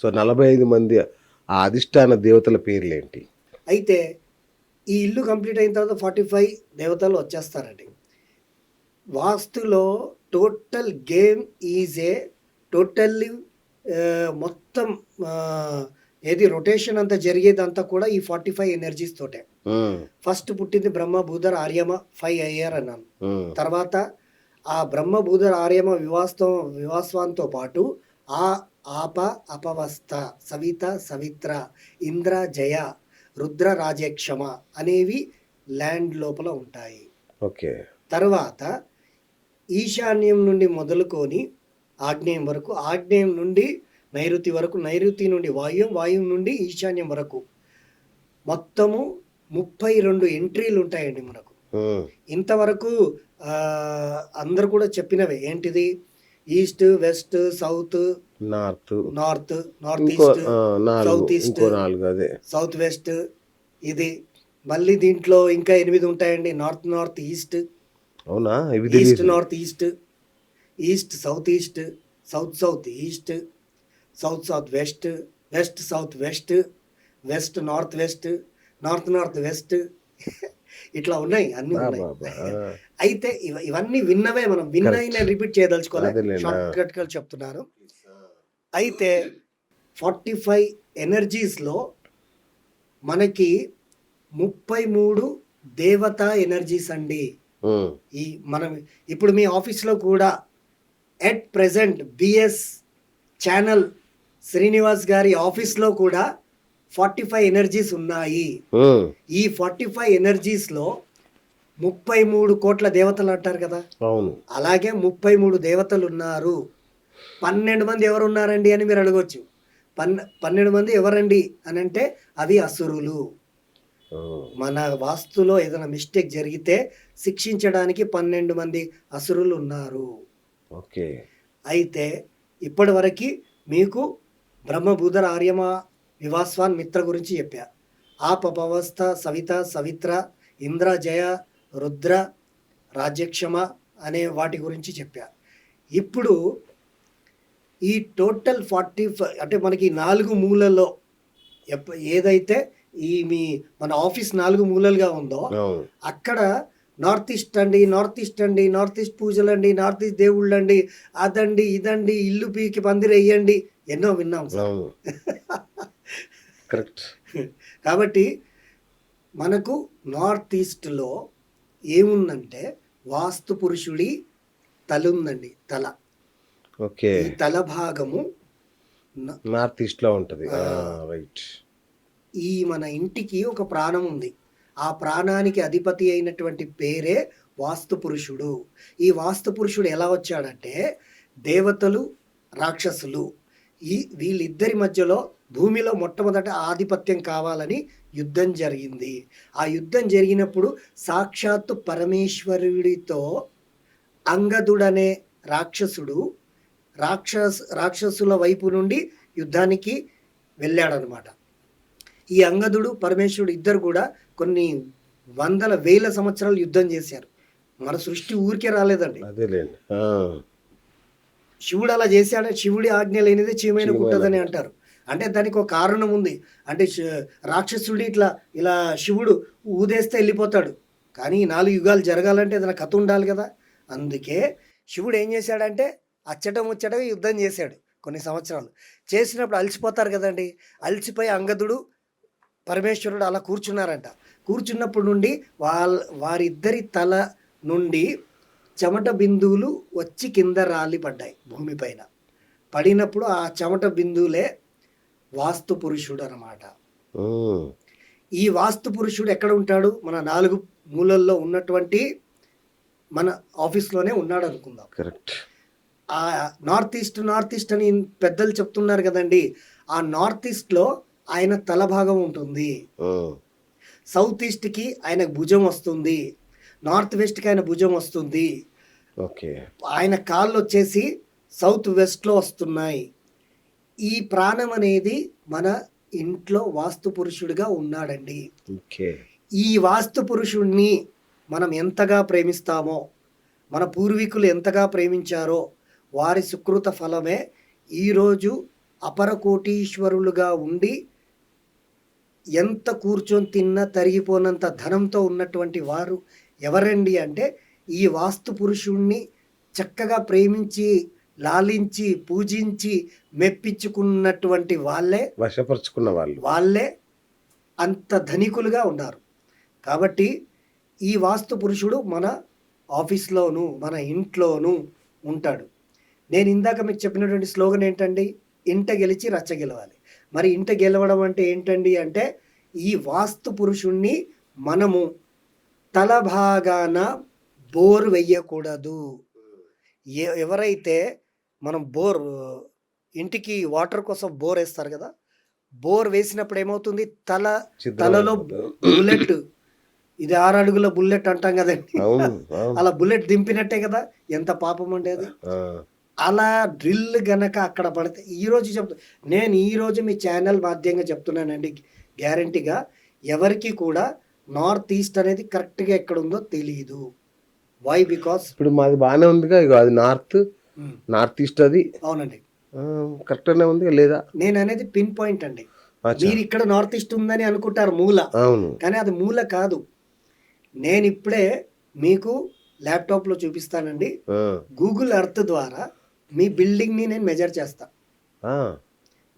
So నలభై ఐదు మంది ఆ అధిష్టాన దేవతల పేర్లేంటి? అయితే ఈ ఇల్లు కంప్లీట్ అయిన తర్వాత ఫార్టీ ఫైవ్ దేవతలు వచ్చేస్తారండి. వాస్తులో total game is a totally మొత్తం ఏది రొటేషన్ అంతా జరిగేదంతా కూడా ఈ ఫార్టీ ఫైవ్ ఎనర్జీస్ తోటే. ఫస్ట్ పుట్టింది బ్రహ్మ భూధర్ ఆర్యమ ఫైవ్ అయ్యారు అన్నాను. తర్వాత ఆ బ్రహ్మ భూధర్ ఆర్యమ వివాస్తం వివాస్వాంతో పాటు ఆ ఆప అపవస్థ సవిత సవిత్ర ఇంద్ర జయ రుద్ర రాజేక్షమ అనేవి ల్యాండ్ లోపల ఉంటాయి. ఓకే. తర్వాత ఈశాన్యం నుండి మొదలుకొని ఆగ్నేయం వరకు ఆగ్నేయం నుండి నైరుతి వరకు నైరుతి నుండి వాయువ్యం వాయువు నుండి ఈశాన్యం వరకు. మొత్తము ముప్పై రెండు ఎంట్రీలు ఉంటాయండి మనకు. ఇంతవరకు అందరు కూడా చెప్పినవే ఏంటిది? East west south north. North north east south east ఇంకో నాలుగు అదే. సౌత్ వెస్ట్ ఇది. మళ్ళీ దీంట్లో ఇంకా ఎనిమిది ఉంటాయండి. North north east. అవునా? East north east. East south east south south east south south west west south west west north west north north west. ఇట్లా ఉన్నాయి అన్ని ఉన్నాయి. అయితే ఇవ- ఇవన్నీ విన్నవే మనం. నేను రిపీట్ చేయదలుచుకోవాలి. షార్ట్ కట్ చెప్తున్నాను అయితే ఫార్టీ ఫైవ్ ఎనర్జీస్లో మనకి ముప్పై మూడు దేవతా ఎనర్జీస్ అండి. ఈ మనం ఇప్పుడు మీ ఆఫీస్లో కూడా at present BS channel Srinivas గారి ఆఫీస్లో కూడా ఫార్టీ ఫైవ్ ఎనర్జీస్ ఉన్నాయి. ఈ ఫార్టీ ఫైవ్ ఎనర్జీస్లో ముప్పై మూడు కోట్ల దేవతలు అంటారు కదా. అవును. అలాగే ముప్పై మూడు దేవతలు ఉన్నారు. పన్నెండు మంది ఎవరు ఉన్నారండి అని మీరు అడగొచ్చు. పన్నె పన్నెండు మంది ఎవరండి అని అంటే అవి అసురులు. మన వాస్తులో ఏదైనా మిస్టేక్ జరిగితే శిక్షించడానికి పన్నెండు మంది అసురులు ఉన్నారు. ఓకే. అయితే ఇప్పటి వరకు మీకు బ్రహ్మభూధర ఆర్యమ వివాస్వాన్ మిత్ర గురించి చెప్పా. ఆపవస్థ సవిత సవిత్ర ఇంద్ర జయ రుద్ర రాజ్యక్షమ అనే వాటి గురించి చెప్పా. ఇప్పుడు ఈ టోటల్ ఫార్టీ అంటే మనకి నాలుగు మూలలో ఏదైతే ఈ మీ మన ఆఫీస్ నాలుగు మూలలుగా ఉందో అక్కడ నార్త్ ఈస్ట్ అండి నార్త్ ఈస్ట్ అండి నార్త్ ఈస్ట్ పూజలు అండి నార్త్ ఈస్ట్ దేవుళ్ళు అండి అదండి ఇదండి ఇల్లు పీకి పందిరి వేయండి ఎన్నో విన్నాం కరెక్ట్. కాబట్టి మనకు నార్త్ ఈస్ట్లో ఏముందంటే వాస్తు పురుషుడి తల ఉందండి తల. ఓకే. తల భాగము నార్త్ ఈస్ట్లో ఉంటది. రైట్. ఈ మన ఇంటికి ఒక ప్రాణం ఉంది. ఆ ప్రాణానికి అధిపతి అయినటువంటి పేరే వాస్తు పురుషుడు. ఈ వాస్తు పురుషుడు ఎలా వచ్చాడంటే దేవతలు రాక్షసులు ఈ వీళ్ళిద్దరి మధ్యలో భూమిలో మొట్టమొదట ఆధిపత్యం కావాలని యుద్ధం జరిగింది. ఆ యుద్ధం జరిగినప్పుడు సాక్షాత్తు పరమేశ్వరుడితో అంగదుడనే రాక్షసుడు రాక్షస్ రాక్షసుల వైపు నుండి యుద్ధానికి వెళ్ళాడనమాట. ఈ అంగదుడు పరమేశ్వరుడు ఇద్దరు కూడా కొన్ని వందల వేల సంవత్సరాలు యుద్ధం చేశారు. మన సృష్టి ఊరికే రాలేదండి. శివుడు అలా చేశాడే శివుడి ఆజ్ఞ లేనిదే చీమైన కుట్టదని కుట్ట. అంటారు. అంటే దానికి ఒక కారణం ఉంది. అంటే రాక్షసుడి ఇట్లా ఇలా శివుడు ఊదేస్తే వెళ్ళిపోతాడు. కానీ నాలుగు యుగాలు జరగాలంటే ఏదైనా కథ ఉండాలి కదా. అందుకే శివుడు ఏం చేశాడంటే అచ్చట ముచ్చటగా యుద్ధం చేశాడు కొన్ని సంవత్సరాలు. చేసినప్పుడు అలసిపోతారు కదండి. అలసిపోయి అంగదుడు పరమేశ్వరుడు అలా కూర్చున్నారంట. కూర్చున్నప్పుడు నుండి వాళ్ళ వారిద్దరి తల నుండి చెమట బిందువులు వచ్చి కింద రాలి పడ్డాయి భూమిపైన పడినప్పుడు ఆ చెమట బిందువులే వాస్తు పురుషుడు అన్నమాట. ఉమ్, ఈ వాస్తు పురుషుడు ఎక్కడ ఉంటాడు? మన నాలుగు మూలల్లో ఉన్నటువంటి మన ఆఫీస్లోనే ఉన్నాడు అనుకుందాం కరెక్ట్. ఆ నార్త్ ఈస్ట్ నార్త్ ఈస్ట్ అని పెద్దలు చెప్తున్నారు కదండి. ఆ నార్త్ ఈస్ట్లో ఆయన తల భాగం ఉంటుంది. సౌత్ ఈస్ట్కి ఆయనకు భుజం వస్తుంది. నార్త్ వెస్ట్కి ఆయన భుజం వస్తుంది. ఓకే. ఆయన కాళ్ళు వచ్చేసి సౌత్ వెస్ట్లో వస్తున్నాయి. ఈ ప్రాణం అనేది మన ఇంట్లో వాస్తు పురుషుడిగా ఉన్నాడండి. ఈ వాస్తు పురుషుడిని మనం ఎంతగా ప్రేమిస్తామో మన పూర్వీకులు ఎంతగా ప్రేమించారో వారి సుకృత ఫలమే ఈరోజు అపర కోటీశ్వరులుగా ఉండి ఎంత కూర్చొని తిన్నా తరిగిపోనంత ధనంతో ఉన్నటువంటి వారు ఎవరండి అంటే ఈ వాస్తు పురుషుణ్ణి చక్కగా ప్రేమించి లాలించి పూజించి మెప్పించుకున్నటువంటి వాళ్ళే. వశపరుచుకున్న వాళ్ళు. వాళ్ళే అంత ధనికులుగా ఉన్నారు. కాబట్టి ఈ వాస్తు పురుషుడు మన ఆఫీస్లోను మన ఇంట్లోనూ ఉంటాడు. నేను ఇందాక మీకు చెప్పినటువంటి స్లోగన్ ఏంటండి? ఇంట గెలిచి రచ్చ గెలవాలి. మరి ఇంట గెలవడం అంటే ఏంటండి అంటే ఈ వాస్తు పురుషుణ్ణి మనము తల భాగాన బోర్ వెయ్యకూడదు. ఎవరైతే మనం బోర్ ఇంటికి వాటర్ కోసం బోర్ వేస్తారు కదా? బోర్ వేసినప్పుడు ఏమవుతుంది? తల. తలలో బుల్లెట్ ఇది ఆరు అడుగుల బుల్లెట్ అంటాం కదండి. అలా బుల్లెట్ దింపినట్టే కదా? ఎంత పాపం ఉండేది అలా డ్రిల్ గనక అక్కడ పడితే ఈ రోజు చెప్తా నేను ఈ రోజు మీ ఛానల్ మాధ్యంగా చెప్తున్నానండి. గ్యారంటీగా ఎవరికి కూడా నార్త్ ఈస్ట్ అనేది కరెక్ట్గా ఎక్కడ ఉందో తెలియదు వై బికాస్ ఇప్పుడు మాది బాగానే ఉందిగా ఇగో అది నార్త్ నార్త్ ఈస్ట్ అది. అవునండి. కరెక్ట్గానే ఉంది లేదా? నేను అనేది పిన్ పాయింట్ అండి. మీరు ఇక్కడ నార్త్ ఈస్ట్ ఉందని అనుకుంటారు మూల. అవును. కానీ అది మూల కాదు. నేను ఇప్పుడే మీకు ల్యాప్టాప్లో చూపిస్తానండి. గూగుల్ ఎర్త్ ద్వారా మీ బిల్డింగ్ని నేను మెజర్ చేస్తా.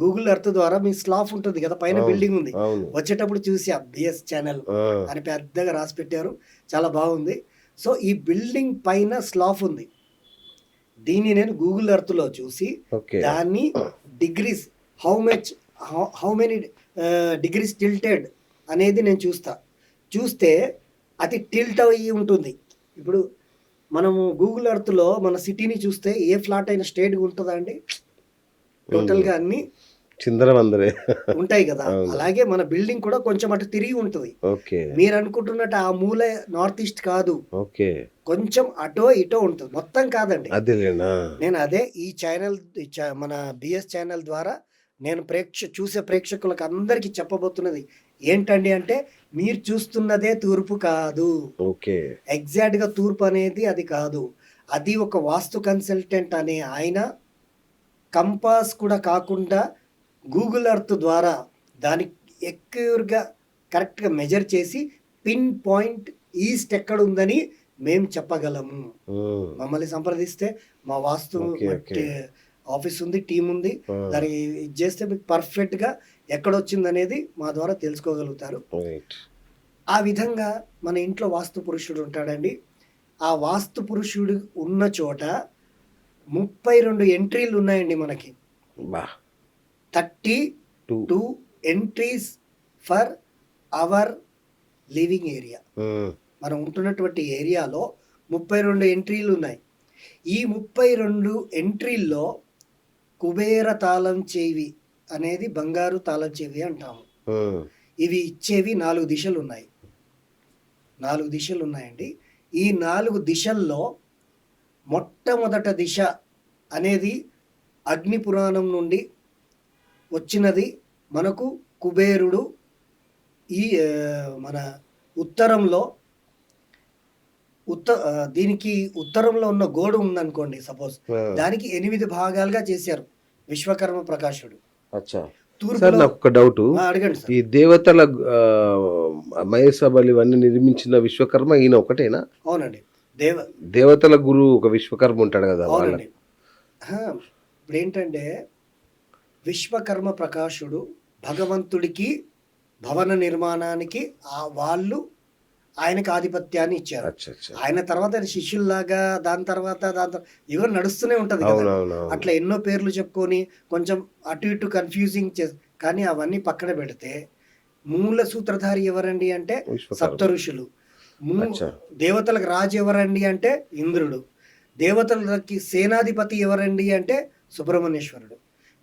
గూగుల్ ఎర్త్ ద్వారా మీ స్లాఫ్ ఉంటుంది కదా పైన. బిల్డింగ్ ఉంది. వచ్చేటప్పుడు చూసా బిఎస్ ఛానల్ అని పెద్దగా రాసి పెట్టారు. చాలా బాగుంది. సో ఈ బిల్డింగ్ పైన స్లాఫ్ ఉంది. దీన్ని నేను గూగుల్ ఎర్త్లో చూసి దాన్ని degrees how much how many degrees tilted అనేది నేను చూస్తా. చూస్తే అది టిల్ట్ అయ్యి ఉంటుంది. ఇప్పుడు మనము గూగుల్ ఎర్త్లో మన సిటీని చూస్తే ఏ ఫ్లాట్ అయిన స్టేట్గా ఉంటుందా అండి టోటల్గా అన్ని చిందరం ఉంటాయి కదా. అలాగే మన బిల్డింగ్ కూడా కొంచెం అటు తిరిగి ఉంటుంది. మీరు అనుకుంటున్నట్టు ఆ మూల నార్త్ ఈస్ట్ కాదు. ఓకే. కొంచెం అటో ఇటో ఉంటుంది. మొత్తం కాదండి. నేను అదే ఈ ఛానల్ మన బిఎస్ ఛానల్ ద్వారా నేను ప్రేక్ష చూసే ప్రేక్షకులకు అందరికీ చెప్పబోతున్నది. ఏంటండి అంటే మీరు చూస్తున్నదే తూర్పు కాదు. ఓకే. ఎగ్జాక్ట్గా తూర్పు అనేది అది కాదు. అది ఒక వాస్తు కన్సల్టెంట్ అనే ఆయన కంపాస్ కూడా కాకుండా గూగుల్ ఎర్త్ ద్వారా దానికి ఎక్యూర్గా కరెక్ట్గా మెజర్ చేసి పిన్ పాయింట్ ఈస్ట్ ఎక్కడ ఉందని మేము చెప్పగలము. మమ్మల్ని సంప్రదిస్తే మా వాస్తు. ఆఫీస్ ఉంది టీం ఉంది. దానికి ఇది చేస్తే మీకు పర్ఫెక్ట్గా ఎక్కడొచ్చింది అనేది మా ద్వారా తెలుసుకోగలుగుతారు. ఆ విధంగా మన ఇంట్లో వాస్తు పురుషుడు ఉంటాడండి. ఆ వాస్తు పురుషుడు ఉన్న చోట ముప్పై రెండు ఎంట్రీలు ఉన్నాయండి మనకి. Thirty two. Entries for our living area. మనం ఉంటున్నటువంటి ఏరియాలో ముప్పై రెండు ఎంట్రీలు ఉన్నాయి. ఈ ముప్పై రెండు ఎంట్రీల్లో కుబేర తాళం చెవి అనేది బంగారు తాళం చెవి అంటాము. ఇవి ఇచ్చేవి నాలుగు దిశలు ఉన్నాయి. నాలుగు దిశలు ఉన్నాయండి. ఈ నాలుగు దిశల్లో మొట్టమొదట దిశ అనేది అగ్ని పురాణం నుండి వచ్చినది. మనకు కుబేరుడు ఈ మన ఉత్తరంలో ఉత్త దీనికి ఉత్తరంలో ఉన్న గోడ ఉందనుకోండి సపోజ్. దానికి ఎనిమిది భాగాలుగా చేశారు విశ్వకర్మ ప్రకాశుడు. సార్ నాకు ఒక డౌట్ ఈ దేవతల ఆ, మహేసభలు ఇవన్నీ నిర్మించిన విశ్వకర్మ ఈయన ఒకటేనా? అవునండి. దేవ దేవతల గురువు ఒక విశ్వకర్మ ఉంటాడు కదా అవునండి. ఇప్పుడు ఏంటంటే విశ్వకర్మ ప్రకాశుడు భగవంతుడికి భవన నిర్మాణానికి ఆ వాళ్ళు ఆయనకు ఆధిపత్యాన్ని ఇచ్చారు. ఆయన తర్వాత శిష్యుల్లాగా దాని తర్వాత దాని తర్వాత ఇవో నడుస్తూనే ఉంటది కదా. అట్లా ఎన్నో పేర్లు చెప్పుకొని కొంచెం అటు ఇటు కన్ఫ్యూజింగ్ చే కానీ అవన్నీ పక్కన పెడితే మూల సూత్రధారి ఎవరండి అంటే సప్త ఋషులు. దేవతలకు రాజు ఎవరండి అంటే ఇంద్రుడు. దేవతలకి సేనాధిపతి ఎవరండి అంటే సుబ్రహ్మణ్యేశ్వరుడు.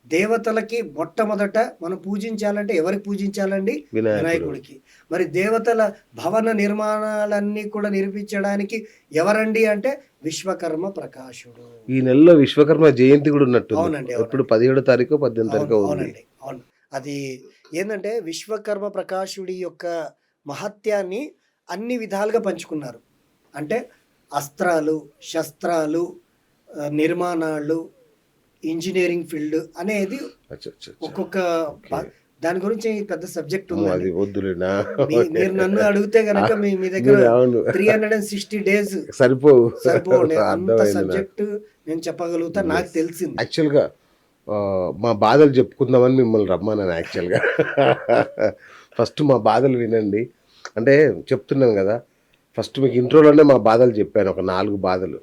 దేవతలకి మొట్టమొదట మనం పూజించాలంటే ఎవరికి పూజించాలండి? వినాయకుడు. వినాయకుడికి. మరి దేవతల భవన నిర్మాణాలన్నీ కూడా నిర్మించడానికి ఎవరండి అంటే విశ్వకర్మ ప్రకాశుడు. ఈ నెలలో విశ్వకర్మ జయంతి కూడా ఉన్నట్టు అవునండి. ఇప్పుడు పదిహేడో తారీఖు పద్దెనిమిది తారీఖు అవునండి అవును. అది ఏంటంటే విశ్వకర్మ ప్రకాశుడి యొక్క మహత్యాన్ని అన్ని విధాలుగా పంచుకున్నారు. అంటే అస్త్రాలు శస్త్రాలు నిర్మాణాలు ఇంజనీరింగ్ ఫీల్డ్ అనేది. ఒక్కొక్క దాని గురించి పెద్ద సబ్జెక్ట్ ఉంది అది వద్దులేనా? మీరు నన్ను అడిగితే గనక మీ మీ దగ్గర three hundred and sixty days సరిపోవు. అంత నాకు. సబ్జెక్ట్ నేను చెప్పగలుగుతా నాకు తెలిసింది. యాక్చువల్గా మా బాధలు చెప్పుకుందామని మిమ్మల్ని రమ్మన్నాను యాక్చువల్గా ఫస్ట్ మా బాధలు వినండి. అంటే చెప్తున్నాను కదా ఫస్ట్ మీకు ఇంట్రోలోనే మా బాధలు చెప్పాను ఒక నాలుగు బాధలు.